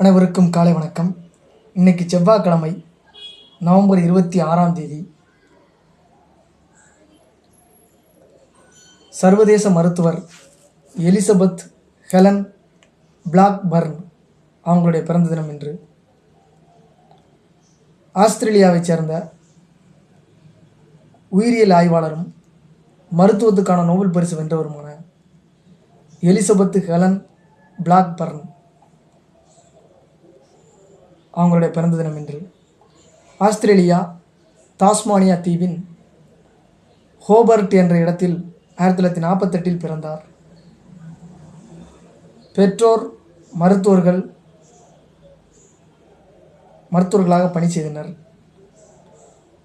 அனைவருக்கும் காலை வணக்கம். இன்னைக்கு செவ்வாய்க்கிழமை நவம்பர் இருபத்தி ஆறாம் தேதி. சர்வதேச மருத்துவர் எலிசபெத் ஹெலன் பிளாக்பர்ன் அவங்களுடைய பிறந்த தினம் இன்று. ஆஸ்திரேலியாவைச் சேர்ந்த உயிரியல் ஆய்வாளரும் மருத்துவத்துக்கான நோபல் பரிசு வென்றவருமான எலிசபெத் ஹெலன் பிளாக்பர்ன் அவங்களுடைய பிறந்த தினம் என்று ஆஸ்திரேலியா தாஸ்மானியா தீவின் ஹோபர்ட் என்ற இடத்தில் ஆயிரத்தி தொள்ளாயிரத்தி நாற்பத்தெட்டில் பிறந்தார். பெற்றோர் மருத்துவர்கள் மருத்துவர்களாக பணி செய்தனர்.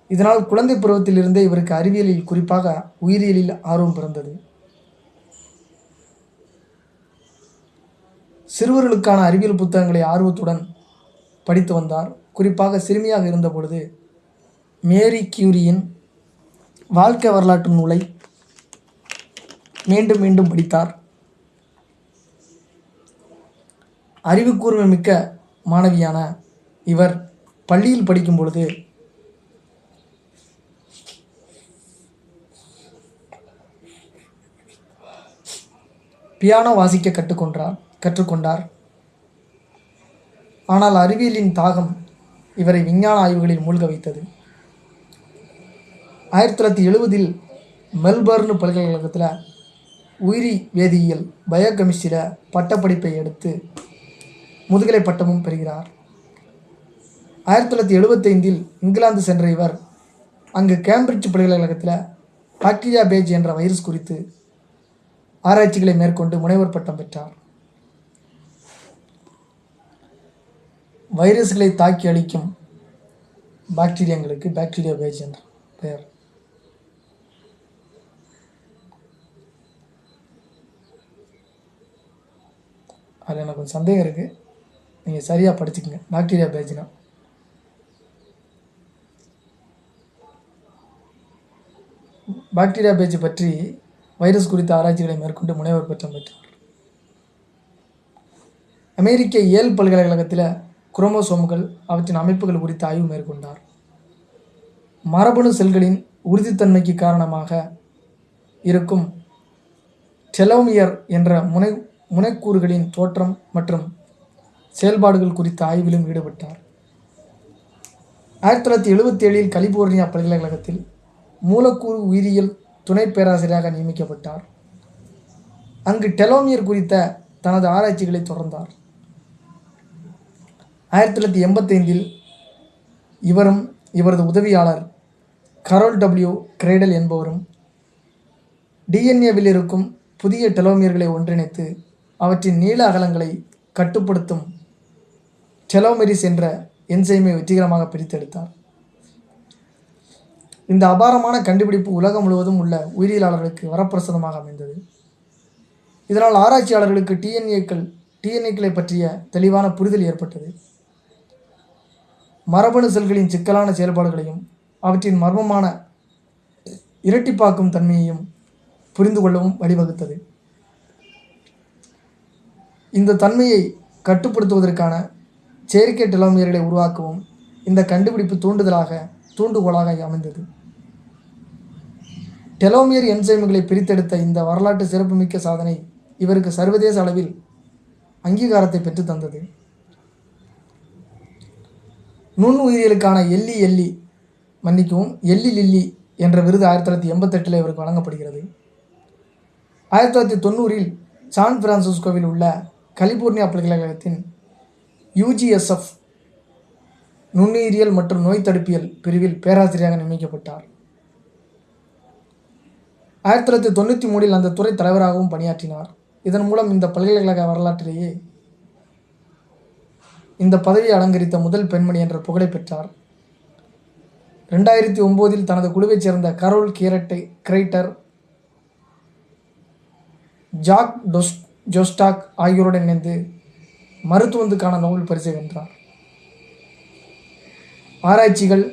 இதனால் குழந்தை பருவத்திலிருந்தே இவருக்கு அறிவியலில் குறிப்பாக உயிரியலில் ஆர்வம் பிறந்தது. சிறுவர்களுக்கான அறிவியல் புத்தகங்களை ஆர்வத்துடன் படித்து வந்தார். குறிப்பாக சிறுமியாக இருந்தபொழுது மேரி கியூரியின் வாழ்க்கை வரலாற்று நூலை மீண்டும் மீண்டும் படித்தார். அறிவுக்கூர்மை மிக்க மாணவியான இவர் பள்ளியில் படிக்கும் பொழுது பியானோ வாசிக்க கற்றுக்கொண்டார் கற்றுக்கொண்டார். ஆனால் அறிவியலின் தாகம் இவரை விஞ்ஞான ஆய்வுகளில் மூழ்க வைத்தது. ஆயிரத்தி தொள்ளாயிரத்தி எழுபதில் மெல்பர்ன் பல்கலைக்கழகத்தில் உயிரி வேதியியல் பயோகெமிஸ்டியில் பட்டப்படிப்பை எடுத்து முதுகலை பட்டமும் பெறுகிறார். ஆயிரத்தி தொள்ளாயிரத்தி எழுபத்தைந்தில் இங்கிலாந்து சென்ற இவர் அங்கு கேம்பிரிட்ஜ் பல்கலைக்கழகத்தில் பாக்டீரியா பேஜ் என்ற வைரஸ் குறித்து ஆராய்ச்சிகளை மேற்கொண்டு முனைவர் பட்டம் பெற்றார். வைரஸ்களை தாக்கி அழிக்கும் பாக்டீரியாங்களுக்கு பாக்டீரியா பேஜ் என்ற பெயர். அதில் எனக்கு கொஞ்சம் சந்தேகம் இருக்குது நீங்கள் சரியாக படிச்சுக்கோங்க. பாக்டீரியா பேஜ்னா. பாக்டீரியா பேஜ் பற்றி வைரஸ் குறித்த ஆராய்ச்சிகளை மேற்கொண்டு முனைவர் பட்டம் பெற்றார் அமெரிக்க ஏல் பல்கலைக்கழகத்தில் குரோமோசோம்கள் அவற்றின் அமைப்புகள் குறித்த ஆய்வு மேற்கொண்டார். மரபணு செல்களின் உறுதித்தன்மைக்கு காரணமாக இருக்கும் டெலோமியர் என்ற முனை முனைக்கூறுகளின் தோற்றம் மற்றும் செயல்பாடுகள் குறித்த ஆய்விலும் ஈடுபட்டார். ஆயிரத்தி தொள்ளாயிரத்தி எழுபத்தி ஏழில் கலிபோர்னியா பல்கலைக்கழகத்தில் மூலக்கூறு உயிரியல் துணை பேராசிரியராக நியமிக்கப்பட்டார். அங்கு டெலோமியர் குறித்த தனது ஆராய்ச்சிகளை தொடர்ந்தார். ஆயிரத்தி தொள்ளாயிரத்தி எண்பத்தைந்தில் இவரும் இவரது உதவியாளர் கரோல் டபிள்யூ கிரேடல் என்பவரும் டிஎன்ஏவில் இருக்கும் புதிய டெலோமியர்களை ஒன்றிணைத்து அவற்றின் நீள அகலங்களை கட்டுப்படுத்தும் டெலோமெரிஸ் என்ற என்சைமை வெற்றிகரமாக பிரித்தெடுத்தார். இந்த அபாரமான கண்டுபிடிப்பு உலகம் முழுவதும் உள்ள உயிரியலாளர்களுக்கு வரப்பிரசாதமாக அமைந்தது. இதனால் ஆராய்ச்சியாளர்களுக்கு டிஎன்ஏக்கள் டிஎன்ஏக்களை பற்றிய தெளிவான புரிதல் ஏற்பட்டது. மரபணு செல்களின் சிக்கலான செயல்பாடுகளையும் அவற்றின் மர்மமான இரட்டிப்பாக்கும் தன்மையையும் புரிந்து கொள்ளவும் வழிவகுத்தது. இந்த தன்மையை கட்டுப்படுத்துவதற்கான செயற்கை டெலோமியர்களை உருவாக்கவும் இந்த கண்டுபிடிப்பு தூண்டுதலாக தூண்டுகோலாக அமைந்தது. டெலோமியர் என்சைம்களை பிரித்தெடுத்த இந்த வரலாற்று சிறப்புமிக்க சாதனை இவருக்கு சர்வதேச அளவில் அங்கீகாரத்தை பெற்று தந்தது. நுண் உயிரியலுக்கான எல்லி எல்லி மன்னிக்கவும் எல்லி லில்லி என்ற விருது ஆயிரத்தி தொள்ளாயிரத்தி எண்பத்தெட்டில் இவருக்கு வழங்கப்படுகிறது. ஆயிரத்தி தொள்ளாயிரத்தி தொண்ணூறில் சான் பிரான்சிஸ்கோவில் உள்ள கலிபோர்னியா பல்கலைக்கழகத்தின் யூஜிஎஸ்எஃப் நுண்ணுயிரியல் மற்றும் நோய் தடுப்பியல் பிரிவில் பேராசிரியராக நியமிக்கப்பட்டார். ஆயிரத்தி தொள்ளாயிரத்தி தொண்ணூற்றி மூணில் அந்த துறை தலைவராகவும் பணியாற்றினார். இதன் மூலம் இந்த பல்கலைக்கழக வரலாற்றிலேயே இந்த பதவியை அலங்கரித்த முதல் பெண்மணி என்ற புகழை பெற்றார். ரெண்டாயிரத்தி ஒம்போதில் தனது குழுவைச் சேர்ந்த கரோல் கியரட்டை கிரைட்டர் ஜாக் டொஸ் ஜோஸ்டாக் ஆகியோருடன் இணைந்து மருத்துவத்துக்கான நோபல் பரிசை வென்றார். ஆராய்ச்சிகள்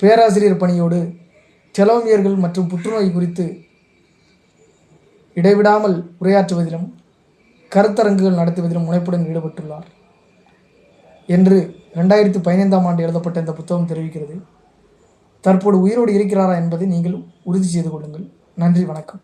பேராசிரியர் பணியோடு டெலோமியர்கள் மற்றும் புற்றுநோய் குறித்து இடைவிடாமல் உரையாற்றுவதிலும் கருத்தரங்குகள் நடத்துவதிலும் முனைப்புடன் ஈடுபட்டுள்ளார். என்று ரெண்டாயிரத்தி பதினைந்தாம் ஆண்டு எழுதப்பட்ட இந்த புத்தகம் தெரிவிக்கிறது. தற்போது உயிரோடு இருக்கிறாரா என்பதை நீங்கள் உறுதி செய்து கொள்ளுங்கள். நன்றி வணக்கம்.